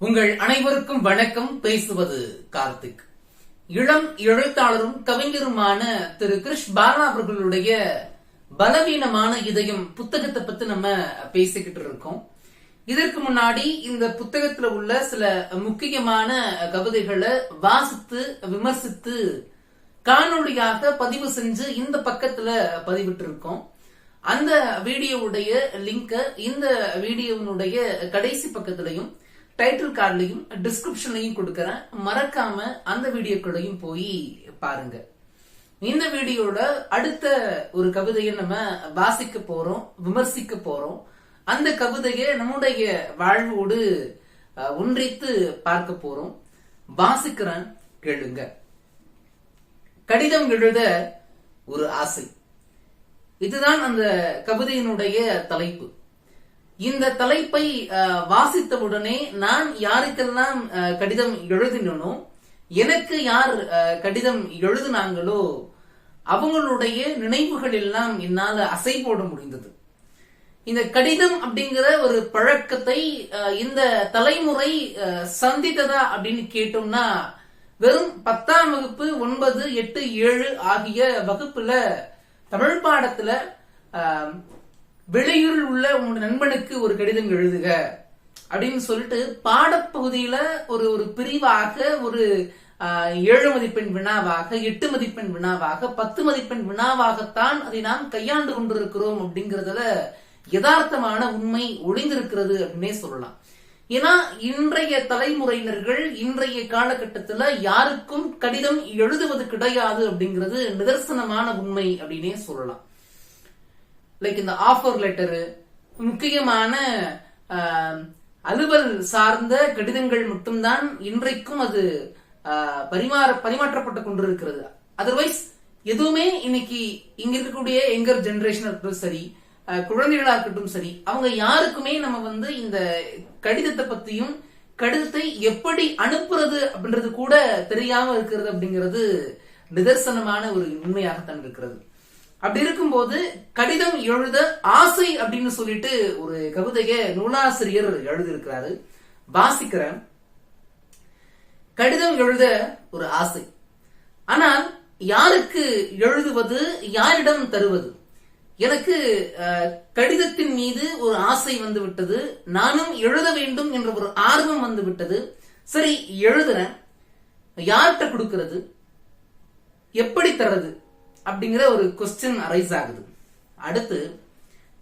உங்கள் அனைவருக்கும் வணக்கம். பேசுவது கார்த்திக். இளம் எழுத்தாளரும் கவிஞருமான திரு கிருஷ் பாலா அவர்களுடைய பலவீனமான இதயம் புத்தகத்தை பத்தி நம்ம பேசிக்கிட்டு இருக்கோம். இதற்கு முன்னாடி இந்த புத்தகத்துல உள்ள சில முக்கியமான கவிதைகளை வாசித்து விமர்சித்து காணொளியாக பதிவு செஞ்சு இந்த பக்கத்துல பதிவிட்டு இருக்கோம் அந்த வீடியோவுடைய லிங்க இந்த வீடியோவினுடைய கடைசி பக்கத்திலையும் டைட்டில் கார்டுலையும் டிஸ்கிரிப்ஷன்லையும் கொடுக்கறேன். மறக்காம அந்த வீடியோக்களையும் போய் பாருங்க. இந்த வீடியோட அடுத்த ஒரு கவிதையை நம்ம வாசிக்க போறோம் விமர்சிக்க போறோம். அந்த கவிதையை நம்முடைய வாழ்வோடு ஒன்றித்து பார்க்க போறோம். வாசிக்கிறேன் கேளுங்க. கடிதம் எழுத ஒரு ஆசை. இதுதான் அந்த கவிதையினுடைய தலைப்பு. இந்த தலைப்பை அஹ், வாசித்தவுடனே நான் யாருக்கெல்லாம் அஹ், கடிதம் எழுதினோ எனக்கு யார் அஹ், கடிதம் எழுதினாங்களோ அவங்களுடைய நினைவுகள் எல்லாம் என்னால அசை போட முடிந்தது. இந்த கடிதம் அப்படிங்கிற ஒரு பழக்கத்தை அஹ், இந்த தலைமுறை அஹ், சந்தித்ததா அப்படின்னு கேட்டோம்னா வெறும் பத்தாம் வகுப்பு ஒன்பது எட்டு ஏழு ஆகிய வகுப்புல தமிழ் பாடத்துல வெளியூரில் உள்ள உங்க நண்பனுக்கு ஒரு கடிதம் எழுதுக அப்படின்னு சொல்லிட்டு பாடப்பகுதியில ஒரு ஒரு பிரிவாக ஒரு ஏழு மதிப்பெண் வினாவாக எட்டு மதிப்பெண் வினாவாக பத்து மதிப்பெண் வினாவாகத்தான் அதை நாம் கையாண்டு கொண்டிருக்கிறோம் அப்படிங்கறதுல யதார்த்தமான உண்மை ஒளிந்திருக்கிறது அப்படின்னே சொல்லலாம். ஏன்னா இன்றைய தலைமுறையினர்கள் இன்றைய காலகட்டத்துல யாருக்கும் கடிதம் எழுதுவது கிடையாது அப்படிங்கிறது நிதர்சனமான உண்மை அப்படின்னே சொல்லலாம். லைக் இந்த ஆஃபர் லெட்டரு முக்கியமான அலுவல் சார்ந்த கடிதங்கள் மட்டும்தான் இன்றைக்கும் அது பரிமாற பரிமாற்றப்பட்டு கொண்டிருக்கிறது. அதர்வைஸ் எதுவுமே இன்னைக்கு இங்க இருக்கக்கூடிய எங்கர் ஜெனரேஷன் இருக்கட்டும் சரி குழந்தைகளா இருக்கட்டும் சரி அவங்க யாருக்குமே நம்ம வந்து இந்த கடிதத்தை பத்தியும் கடிதத்தை எப்படி அனுப்புறது அப்படின்றது கூட தெரியாம இருக்கிறது அப்படிங்கிறது நிதர்சனமான ஒரு உண்மையாகத்தான் இருக்கிறது. அப்படி இருக்கும்போது கடிதம் எழுத ஆசை அப்படின்னு சொல்லிட்டு ஒரு கவிதைய நூலாசிரியர் எழுதியிருக்கிறாரு. வாசிக்கிறேன். கடிதம் எழுத ஒரு ஆசை. ஆனால் யாருக்கு எழுதுவது யாரிடம் தருவது? எனக்கு கடிதத்தின் மீது ஒரு ஆசை வந்து விட்டது நானும் எழுத வேண்டும் என்ற ஒரு ஆர்வம் வந்து விட்டது சரி எழுதுறேன். யார்கிட்ட கொடுக்கிறது? எப்படி தர்றது? அப்படிங்கிற ஒரு கொஸ்டின் அரைஸ் ஆகுது. அடுத்து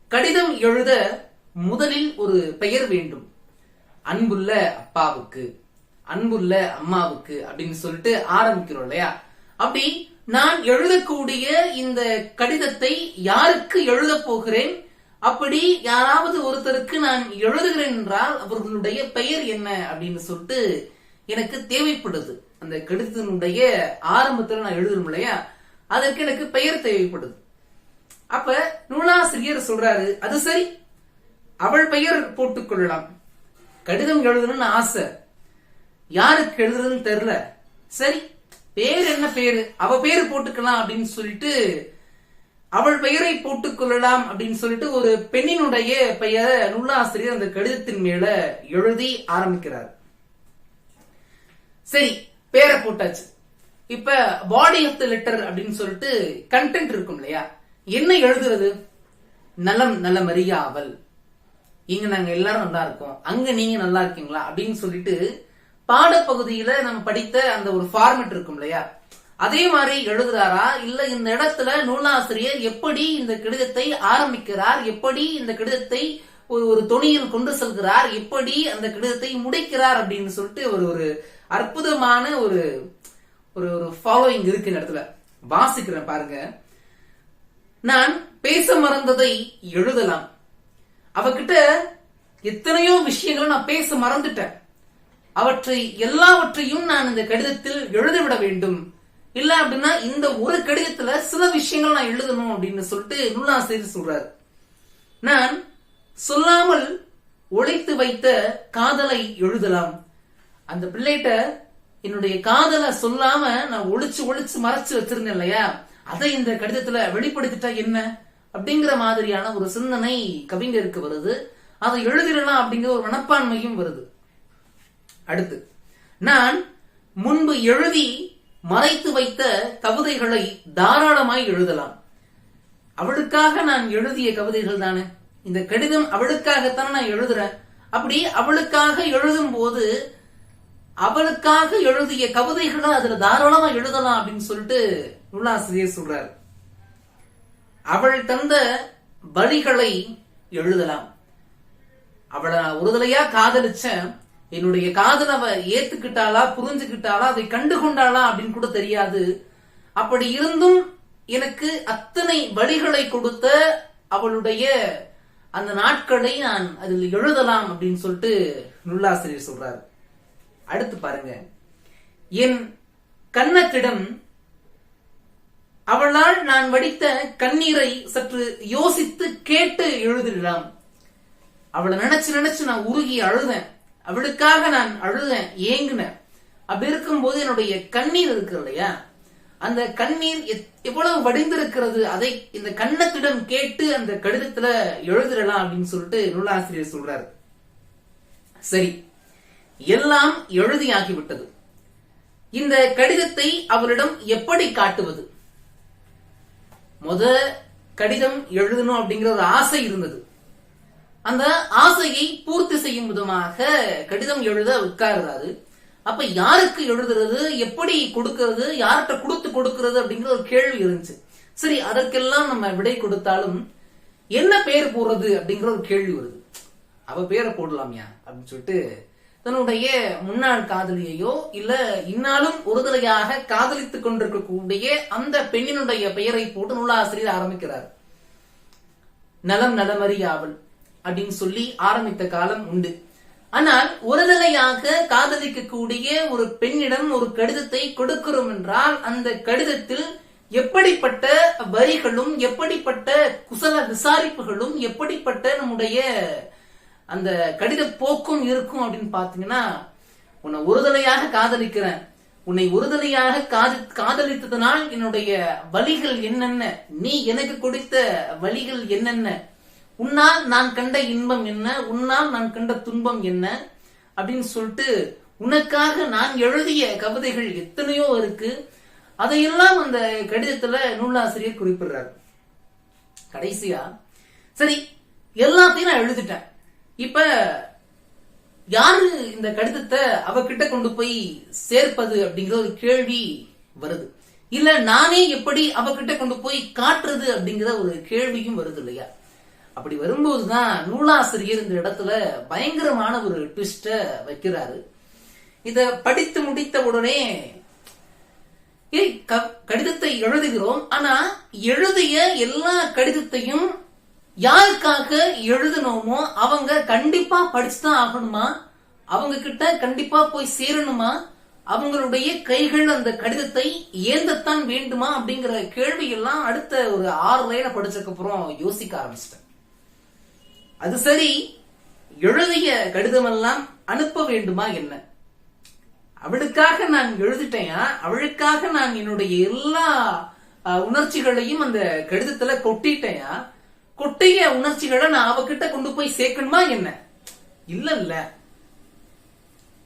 கடிதம் எழுத முதலில் ஒரு பெயர் வேண்டும். அன்புள்ள அப்பாவுக்கு அன்புள்ள அம்மாவுக்கு அப்படின்னு சொல்லிட்டு ஆரம்பிக்கிறோம் இல்லையா? அப்படி நான் எழுதக்கூடிய இந்த கடிதத்தை யாருக்கு எழுத போகிறேன்? அப்படி யாராவது ஒருத்தருக்கு நான் எழுதுகிறேன் என்றால் அவர்களுடைய பெயர் என்ன அப்படின்னு சொல்லிட்டு எனக்கு தேவைப்படுது. அந்த கடிதத்தினுடைய ஆரம்பத்துல நான் எழுதணும் இல்லையா? அதற்கு எனக்கு பெயர் தேவைப்படுது. அப்ப நூலாசிரியர் சொல்றாரு அது சரி. அவள் பெயர் போட்டுக் கொள்ளலாம். கடிதம் எழுதணும்னு ஆசை. யாருக்கு எழுதுறதுன்னு தெரியல. சரி பேர் என்ன பேரு? அவ பேரு போட்டுக்கலாம் அப்படின்னு சொல்லிட்டு அவள் பெயரை போட்டுக் கொள்ளலாம் அப்படின்னு சொல்லிட்டு ஒரு பெண்ணினுடைய பெயரை நூலாசிரியர் அந்த கடிதத்தின் மேல எழுதி ஆரம்பிக்கிறார். சரி பேரை போட்டாச்சு. இப்ப பாடி ஆஃப் த லெட்டர் அப்படின்னு சொல்லிட்டு கண்டென்ட் இருக்கும் இல்லையா? என்ன எழுதுறது? நலம் நலம் அறியாவல் இங்க நாங்க எல்லாரும் நல்லா இருக்கோம். அங்க நீங்க நல்லா இருக்கீங்களா? அப்படின்னு சொல்லிட்டு பாடப்பகுதியில நம்ம படித்த அந்த ஒரு ஃபார்மெட் இருக்கும் இல்லையா? அதே மாதிரி எழுதுறாரா? இல்ல இந்த இடத்துல நூலாசிரியர் எப்படி இந்த கடிதத்தை ஆரம்பிக்கிறார்? எப்படி இந்த கடிதத்தை ஒரு ஒரு துணியில் கொண்டு செல்கிறார்? எப்படி அந்த கடிதத்தை முடிக்கிறார்? அப்படின்னு சொல்லிட்டு ஒரு ஒரு அற்புதமான ஒரு ஒரு ஒரு ஃபாலோயிங் இருக்கு இந்த இடத்துல. வாசிக்கிறேன் பாருங்க. நான் பேச மறந்ததை எழுதலாம். அவகிட்ட எத்தனையோ விஷயங்களை நான் பேச மறந்துட்டேன். அவற்றை எல்லாவற்றையும் நான் இந்த கடிதத்தில் எழுதிவிட வேண்டும். இல்ல அப்படின்னா இந்த ஒரு கடிதத்துல சில விஷயங்கள் நான் எழுதணும் அப்படின்னு சொல்லிட்டு நூலாசிரியர் சொல்றாரு. நான் சொல்லாமல் உழைத்து வைத்த காதலை எழுதலாம். அந்த பிள்ளைகிட்ட என்னுடைய காதலை சொல்லாம நான் ஒளிச்சு ஒளிச்சு மறைச்சு வச்சிருந்தேன் இல்லையா? அதை இந்த கடிதத்துல வெளிப்படுத்திட்டா என்ன? அப்படிங்கிற மாதிரியான ஒரு சிந்தனை கவிஞருக்கு வருது. அதை எழுதிடலாம் அப்படிங்கிற ஒரு மனப்பான்மையும் வருது. அடுத்து நான் முன்பு எழுதி மறைத்து வைத்த கவிதைகளை தாராளமாய் எழுதலாம். அவளுக்காக நான் எழுதிய கவிதைகள் தானே? இந்த கடிதம் அவளுக்காகத்தானே நான் எழுதுறேன். அப்படி அவளுக்காக எழுதும் போது அவளுக்காக எழுதிய கவிதைகளை அதுல தாராளமா எழுதலாம் அப்படின்னு சொல்லிட்டு நூலாசிரியர் சொல்றார். அவள் தந்த வழிகளை எழுதலாம். அவளை நான் ஒருதலையா காதலிச்சேன். என்னுடைய காதல் அவ ஏத்துக்கிட்டாளா புரிஞ்சுக்கிட்டாளா அதை கண்டு கொண்டாளா அப்படின்னு கூட தெரியாது. அப்படி இருந்தும் எனக்கு அத்தனை வழிகளை கொடுத்த அவளுடைய அந்த நாட்களை நான் அதில் எழுதலாம் அப்படின்னு சொல்லிட்டு நுல்லாசிரியர் சொல்றாரு. அடுத்து பாருங்க. என் கன்னத்திடம் அவளால் நான் வடித்த கண்ணீரை சற்று யோசித்து கேட்டு எழுதிடலாம். அவளை நினைச்சு நினைச்சு நான் உருகி அழுதேன். அவளுக்காக நான் அழுதேன் ஏங்குனேன். அப்படி இருக்கும்போது என்னுடைய கண்ணீர் இருக்கு இல்லையா? அந்த கண்ணீர் எத்- எவ்வளவு வடிந்திருக்கிறது அதை இந்த கண்ணத்திடம் கேட்டு அந்த கடிதத்துல எழுதிடலாம் அப்படின்னு சொல்லிட்டு நூலாசிரியர் சொல்றாரு. சரி எல்லாம் எழுதியாகிவிட்டது. இந்த கடிதத்தை அவரிடம் எப்படி காட்டுவது? முத கடிதம் எழுதணும் அப்படிங்கிற ஒரு ஆசை இருந்தது. அந்த ஆசையை பூர்த்தி செய்யும் விதமாக கடிதம் எழுத உட்காருறாரு அப்ப யாருக்கு எழுதுறது எப்படி கொடுக்கிறது யார்கிட்ட கொடுத்து கொடுக்கிறது அப்படிங்கிற ஒரு கேள்வி இருந்துச்சு. சரி அதற்கெல்லாம் நம்ம விடை கொடுத்தாலும் என்ன பேர் போடுறது அப்படிங்கிற ஒரு கேள்வி வருது. அவ பேரை போடலாம்யா அப்படின்னு சொல்லிட்டு தன்னுடைய முன்னாள் காதலியையோ இல்ல இன்னாலும் ஒருதலையாக காதலித்துக் கொண்டிருக்கக்கூடிய அந்த பெண்ணினுடைய பெயரை போட்டு நூலாசிரியர் ஆரம்பிக்கிறார். நலம் நலமறியாவல் அப்படின்னு சொல்லி ஆரம்பித்த காலம் உண்டு. ஆனால் ஒருதலையாக காதலிக்கக்கூடிய ஒரு பெண்ணிடம் ஒரு கடிதத்தை கொடுக்கிறோம் என்றால் அந்த கடிதத்தில் எப்படிப்பட்ட வரிகளும் எப்படிப்பட்ட குசல விசாரிப்புகளும் எப்படிப்பட்ட நம்முடைய அந்த கடித போக்கும் இருக்கும் அப்படின்னு பாத்தீங்கன்னா உன்னை ஒருதலையாக காதலிக்கிறேன். உன்னை ஒருதலையாக காதி காதலித்ததனால் என்னுடைய வழிகள் என்னென்ன? நீ எனக்கு கொடுத்த வழிகள் என்னென்ன? உன்னால் நான் கண்ட இன்பம் என்ன? உன்னால் நான் கண்ட துன்பம் என்ன? அப்படின்னு சொல்லிட்டு உனக்காக நான் எழுதிய கவிதைகள் எத்தனையோ இருக்கு. அதையெல்லாம் அந்த கடிதத்துல நூலாசிரியர் குறிப்பிடுறாரு. கடைசியா சரி எல்லாத்தையும் நான் எழுதிட்டேன். இப்ப யாரு இந்த கடிதத்தை அவகிட்ட கொண்டு போய் சேர்ப்பது அப்படிங்கிற ஒரு கேள்வி வருது. இல்ல நானே எப்படி அவகிட்ட கொண்டு போய் காட்டுறது அப்படிங்கிற ஒரு கேள்வியும் வருது இல்லையா? அப்படி வரும்போதுதான் நூலாசிரியர் இந்த இடத்துல பயங்கரமான ஒரு ட்விஸ்ட வைக்கிறாரு. இத படித்து முடித்த உடனே ஏய் கடிதத்தை எழுதுகிறோம். ஆனா எழுதிய எல்லா கடிதத்தையும் யாருக்காக எழுதணுமோ அவங்க கண்டிப்பா படிச்சுதான் ஆகணுமா? அவங்க கிட்ட கண்டிப்பா போய் சேரணுமா? அவங்களுடைய கைகள் அந்த கடிதத்தை ஏந்தத்தான் வேண்டுமா அப்படிங்கிற கேள்வி எல்லாம் அடுத்த ஒரு ஆறு லைன படிச்சதுக்கு அப்புறம் யோசிக்க ஆரம்பிச்சிட்டேன். அது சரி எழுதிய கடிதம் எல்லாம் அனுப்ப வேண்டுமா என்ன? அவளுக்காக நான் எழுதிட்டேயா? அவளுக்காக நான் என்னுடைய எல்லா உணர்ச்சிகளையும் அந்த கடிதத்துல கொட்டிட்டேயா? கொட்டைய உணர்ச்சிகளை நான் அவகிட்ட கொண்டு போய் சேர்க்கணுமா என்ன? இல்ல இல்ல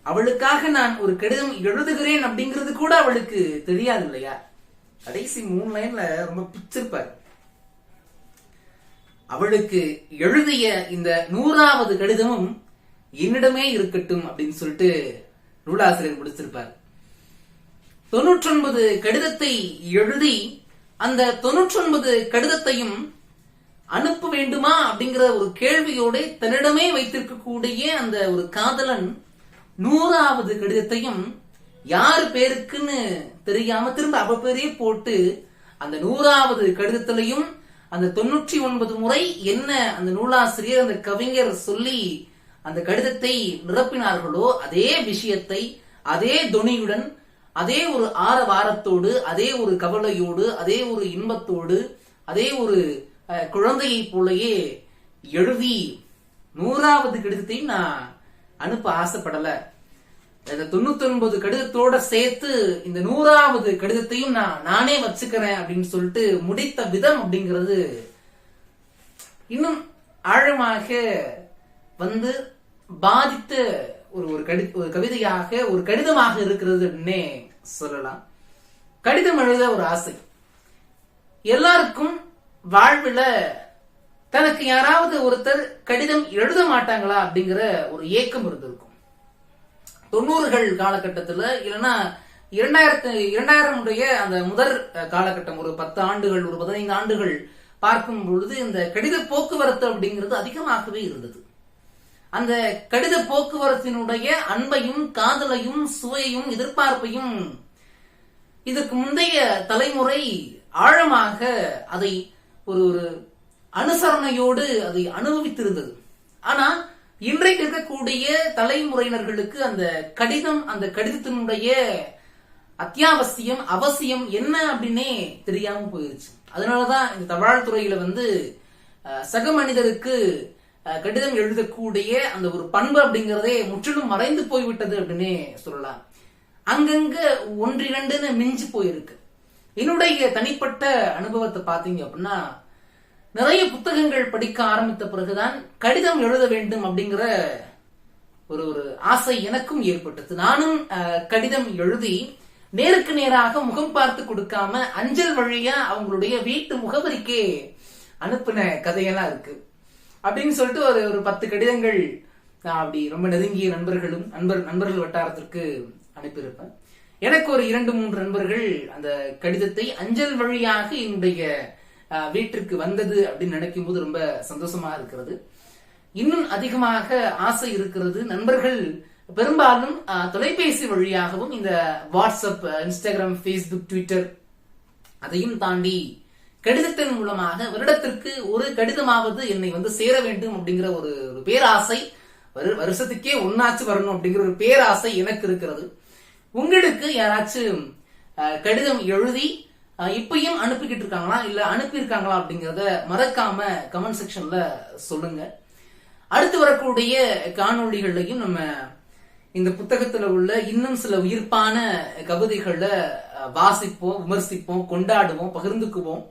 அவளுக்காக நான் ஒரு கடிதம் எழுதுகிறேன் அப்படிங்கிறது கூட அவளுக்கு தெரியாது இல்லையா? கடைசி மூணு லைன்ல ரொம்ப பிச்சிருப்பார். அவளுக்கு எழுதிய இந்த நூறாவது கடிதமும் என்னிடமே இருக்கட்டும் அப்படின்னு சொல்லிட்டு நூலாசிரியர் முடிச்சிருப்பார். தொண்ணூற்றொன்பது கடிதத்தை எழுதி அந்த தொண்ணூற்றொன்பது கடிதத்தையும் அனுப்ப வேண்டுமா அப்படிங்கிற ஒரு கேள்வியோட தன்னிடமே வைத்திருக்கக்கூடிய அந்த ஒரு காதலன் நூறாவது கடிதத்தையும் யாரு பேருக்குன்னு தெரியாம திரும்ப அவ போட்டு அந்த நூறாவது கடிதத்திலையும் அந்த தொண்ணூற்றி ஒன்பது முறை என்ன அந்த நூலாசிரியர் அந்த கவிஞர் சொல்லி அந்த கடிதத்தை நிரப்பினார்களோ அதே விஷயத்தை அதே தொனியுடன் அதே ஒரு ஆரவாரத்தோடு அதே ஒரு கவலையோடு அதே ஒரு இன்பத்தோடு அதே ஒரு குழந்தையை போலயே எழுதி நூறாவது கடிதத்தையும் நான் அனுப்ப ஆசைப்படல. இந்த தொண்ணூத்தி ஒன்பது கடிதத்தோட சேர்த்து இந்த நூறாவது கடிதத்தையும் நான் நானே வச்சுக்கிறேன் அப்படின்னு சொல்லிட்டு முடித்த விதம் அப்படிங்கிறது இன்னும் ஆழமாக வந்து பாதித்த ஒரு ஒரு கடி ஒரு கவிதையாக ஒரு கடிதமாக இருக்கிறது அப்படின்னே சொல்லலாம். கடிதம் எழுத ஒரு ஆசை. எல்லாருக்கும் வாழ்வுல தனக்கு யாராவது ஒருத்தர் கடிதம் எழுத மாட்டாங்களா அப்படிங்கிற ஒரு ஏக்கம் இருந்திருக்கும். தொண்ணூறுகள் காலகட்டத்துல இல்லைன்னா இரண்டாயிரத்து இரண்டாயிரம் உடைய அந்த முதல் காலகட்டம் ஒரு பத்து ஆண்டுகள் ஒரு பதினைந்து ஆண்டுகள் பார்க்கும் பொழுது இந்த கடித போக்குவரத்து அப்படிங்கிறது அதிகமாகவே இருந்தது. அந்த கடித போக்குவரத்தினுடைய அன்பையும் காதலையும் சுவையையும் எதிர்பார்ப்பையும் இதற்கு முந்தைய தலைமுறை ஆழமாக அதை ஒரு ஒரு அனுசரணையோடு அதை அனுபவித்திருந்தது. ஆனா இன்றைக்கு இருக்கக்கூடிய தலைமுறையினர்களுக்கு அந்த கடிதம் அந்த கடிதத்தினுடைய அத்தியாவசியம் அவசியம் என்ன அப்படின்னே தெரியாம போயிருச்சு. அதனாலதான் இந்த தபால் துறையில வந்து சக மனிதருக்கு கடிதம் எழுதக்கூடிய அந்த ஒரு பண்பு அப்படிங்கறதே முற்றிலும் மறைந்து போய்விட்டது அப்படின்னே சொல்லலாம். அங்கங்க ஒன்றிரண்டுன்னு மிஞ்சி போயிருக்கு. என்னுடைய தனிப்பட்ட அனுபவத்தை பார்த்தீங்க அப்படின்னா நிறைய புத்தகங்கள் படிக்க ஆரம்பித்த பிறகுதான் கடிதம் எழுத வேண்டும் அப்படிங்கிற ஒரு ஒரு ஆசை எனக்கும் ஏற்பட்டது. நானும் கடிதம் எழுதி நேருக்கு நேராக முகம் பார்த்து கொடுக்காம அஞ்சல் வழியா அவங்களுடைய வீட்டு முகவரிக்கே அனுப்பின கதையெல்லாம் இருக்கு. அப்படின்னு சொல்லிட்டு ஒரு ஒரு பத்து கடிதங்கள் நான் அப்படி ரொம்ப நெருங்கிய நண்பர்களும் நண்பர் நண்பர்கள் வட்டாரத்திற்கு அனுப்பியிருப்பேன். எனக்கு ஒரு இரண்டு மூன்று நண்பர்கள் அந்த கடிதத்தை அஞ்சல் வழியாக என்னுடைய வீட்டிற்கு வந்தது அப்படின்னு நினைக்கும் போது ரொம்ப சந்தோஷமா இருக்கிறது. இன்னும் அதிகமாக ஆசை இருக்கிறது நண்பர்கள் பெரும்பாலும் தொலைபேசி வழியாகவும் இந்த வாட்ஸ்அப் இன்ஸ்டாகிராம் ஃபேஸ்புக் ட்விட்டர் அதையும் தாண்டி கடிதத்தின் மூலமாக வருடத்திற்கு ஒரு கடிதமாவது என்னை வந்து சேர வேண்டும் அப்படிங்கிற ஒரு பேராசை வரு- வருஷத்துக்கே ஒன்னாச்சு வரணும் அப்படிங்கிற ஒரு பேராசை எனக்கு இருக்கிறது. உங்களுக்கு யாராச்சும் கடிதம் எழுதி இப்பயும் அனுப்பிக்கிட்டு இருக்காங்களா இல்ல அனுப்பியிருக்காங்களா அப்படிங்கறத மறக்காம கமெண்ட் செக்ஷன்ல சொல்லுங்க. அடுத்து வரக்கூடிய காணொளிகள்லையும் நம்ம இந்த புத்தகத்துல உள்ள இன்னும் சில உயிர்ப்பான கவிதைகளை வாசிப்போம் விமர்சிப்போம் கொண்டாடுவோம் பகிர்ந்துக்குவோம்.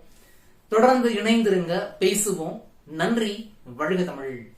தொடர்ந்து இணைந்திருங்க பேசுவோம். நன்றி வழுக தமிழ்.